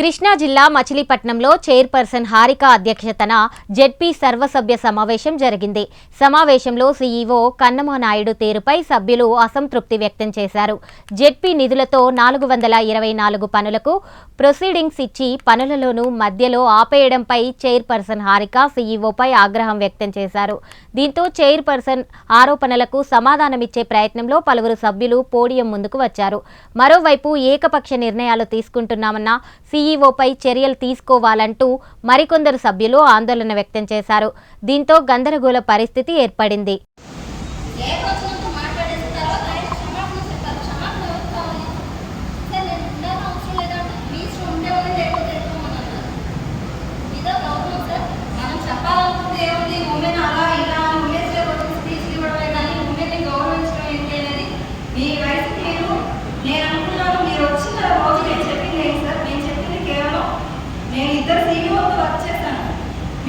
కృష్ణా జిల్లా మచిలీపట్నంలో చైర్పర్సన్ హారిక అధ్యక్షతన జెడ్పీ సర్వసభ్య సమావేశం జరిగింది. సమావేశంలో సీఈఓ కన్నమానాయుడు తీరుపై సభ్యులు అసంతృప్తి వ్యక్తం చేశారు. జెడ్పీ నిధులతో నాలుగు వందల ఇరవై నాలుగు పనులకు ప్రొసీడింగ్స్ ఇచ్చి పనులలోనూ మధ్యలో ఆపేయడంపై చైర్పర్సన్ హారిక సీఈఓపై ఆగ్రహం వ్యక్తం చేశారు. దీంతో చైర్పర్సన్ ఆరోపణలకు సమాధానమిచ్చే ప్రయత్నంలో పలువురు సభ్యులు పోడియం ముందుకు వచ్చారు. మరోవైపు ఏకపక్ష నిర్ణయాలు తీసుకుంటున్నామన్న సీఈ సీఈఓపై చర్యలు తీసుకోవాలంటూ మరికొందరు సభ్యులు ఆందోళన వ్యక్తం చేశారు. దీంతో గందరగోళ పరిస్థితి ఏర్పడింది.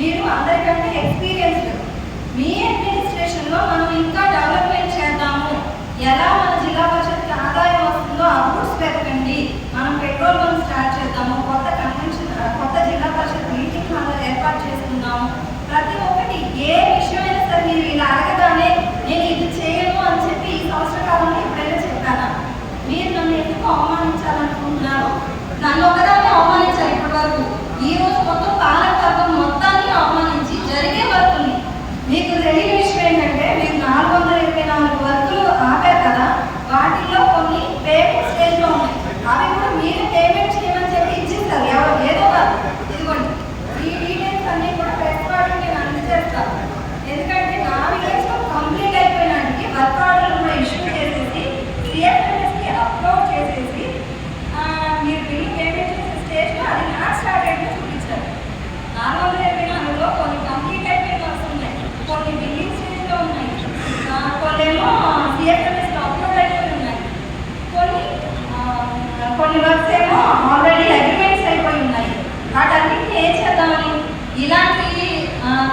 మీరు అందరికంటే ఎక్స్పీరియన్స్డ్ మీ అడ్మినిస్ట్రేషన్లో మనం ఇంకా డెవలప్మెంట్ చేద్దాము. ఎలా మన జిల్లా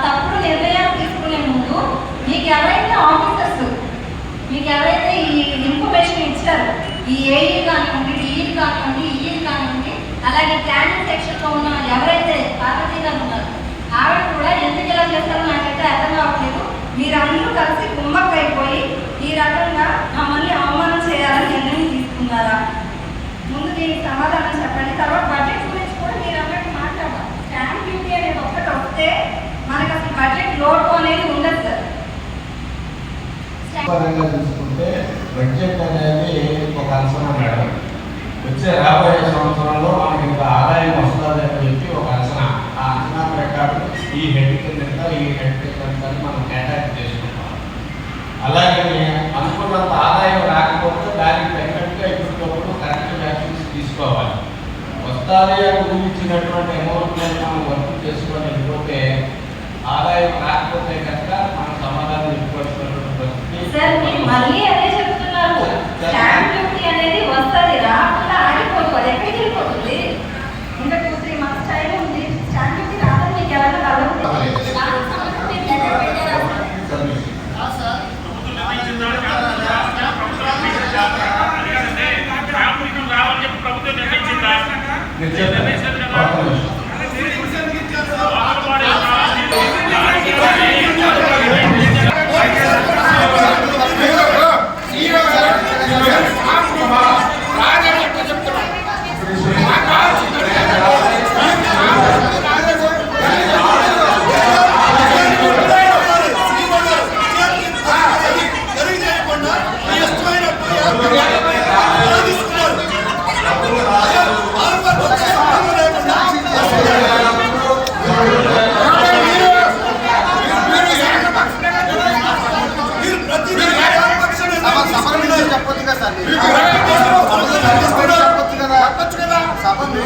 తప్పుడు నిర్ణయాలు తీసుకునే ముందు మీకు ఎవరైతే ఆఫీసర్స్ మీకు ఎవరైతే ఈ ఇన్ఫర్మేషన్ ఇచ్చారో ఈ ఏఈ కానివ్వండి డిఈ కానివ్వండి ఈఈ కానివ్వండి అలాగే ప్లానింగ్ సెక్షన్లో ఉన్న ఎవరైతే పార్వతీ గారు ఉన్నారు ఆవిడ కూడా ఎందుకు ఇలా చేస్తారో నాకైతే అర్థం కావట్లేదు. మీరందరూ కలిసి కుమ్మక్కైపోయి ఈ రకంగా మమ్మల్ని అవమానం చేయాలని నిర్ణయం తీసుకున్నారా? ముందు దీనికి సమాధానం చెప్పండి. తర్వాత బడ్జెట్ గురించి కూడా మీరు అన్నట్టు మాట్లాడాలి. స్టాంప్ డ్యూటీ అనేది ఒక్కటి వస్తే మనకు అసలు బడ్జెట్ లోటు అనేది ఉండదు సార్ పరంగా చూసుకుంటే బడ్జెట్ అనేది ఒక అంచనా మేడం. వచ్చే రాబోయే సంవత్సరంలో మనకి ఇంత ఆదాయం వస్తుంది అని చెప్పి ఒక అంచనా. ఆ అంచనా ప్రకారం ఈ హెడ్ కింద ఇంత, ఈ హెడ్ కింద అని మనం కేటాయింపు చేసుకుంటాం. అలాగే అనుకున్నంత ఆదాయం రాకపోతే దానికి తగినట్టుగా ఇప్పటికప్పుడు కరెక్ట్ యాక్షన్స్ తీసుకోవాలి. వస్తాది అని ఊహించినటువంటి అమౌంట్ మనం వర్క్ చేసుకొని ఆదాయం రాకపోతే కనుక మనం సమాధానం ఇవ్వవలసినటువంటి పరిస్థితి సార్ మీరు మళ్ళీ అదే చెప్తున్నారు. స్టాంప్ డ్యూటీ అనేది వస్తుంది రాకుండా ఆగిపోదు అది ఎక్కడికి వెళ్ళిపోతుంది? ఇంకా టూ త్రీ మంత్స్ టైం ఉంది. స్టాంప్ డ్యూటీ రాదని మీకు ఎవరైనా కలవదు దానికి సంబంధించి మీరు లెటర్ పెట్టారా సార్? మీరు చెప్పండి. ఒక్క నిమిషం. చెప్పొచ్చు కదా సార్ చెప్పొచ్చు కదా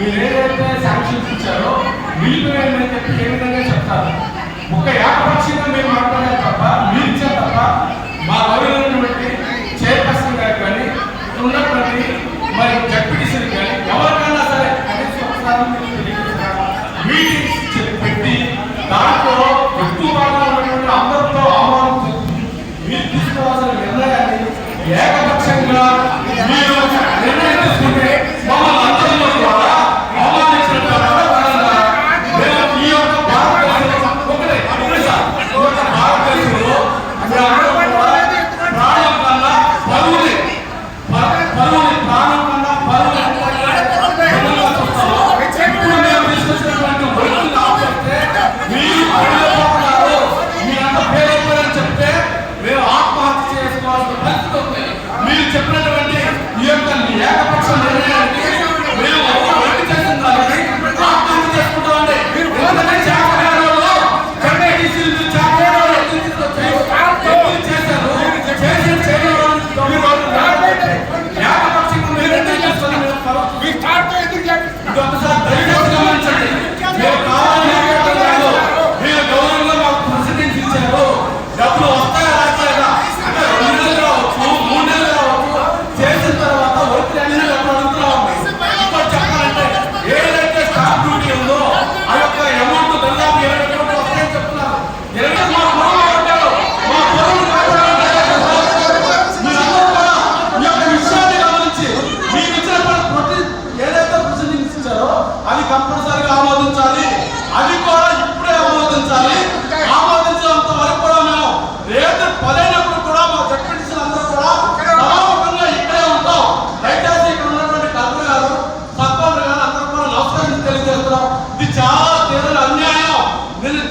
మీరు ఏదైతే శాంక్షన్స్ ఇచ్చారో మీరు ఏమని చెప్పి ఏ విధంగా చెప్తారు? ఒక ఏకపక్షంగా మేము మాట్లాడారు తప్ప మీరు ఇచ్చారు తప్ప మా గౌరవించినటువంటి చైర్పర్సన్ గారు కానీ ఉన్నటువంటి మరి డెప్యూటీషన్ కానీ ఎవరికైనా సరే కనీసం ఒకసారి మీటింగ్స్ పెట్టి దాంట్లో ఎక్కువ భాగంగా ఉన్నటువంటి అందరితో ఆహ్వానం చేస్తుంది మీరు తీసుకోవాల్సిన నిర్ణయాన్ని ఏకపక్షంగా మీరు నిర్ణయం తీసుకుంటారు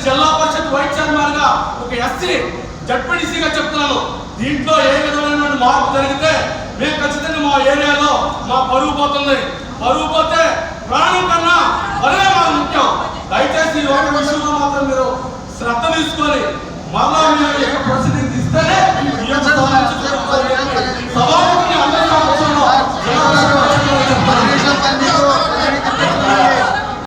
జిల్లా పరిషత్ వైస్ చైర్మన్గా ఒక ఎస్సీ జడ్పీడీసీగా చెప్తున్నాను. దీంట్లో ఏ విధమైన మార్పు జరిగితే మేము ఖచ్చితంగా మా ఏరియాలో మా పరువు పోతుంది. పరువు పోతే ప్రాణం కన్నా పరువే మాకు ముఖ్యం. దయచేసి ఈ ఒక విషయంలో మాత్రం మీరు శ్రద్ధ తీసుకొని మళ్ళా మీరు యొక్క ప్రసిద్ధి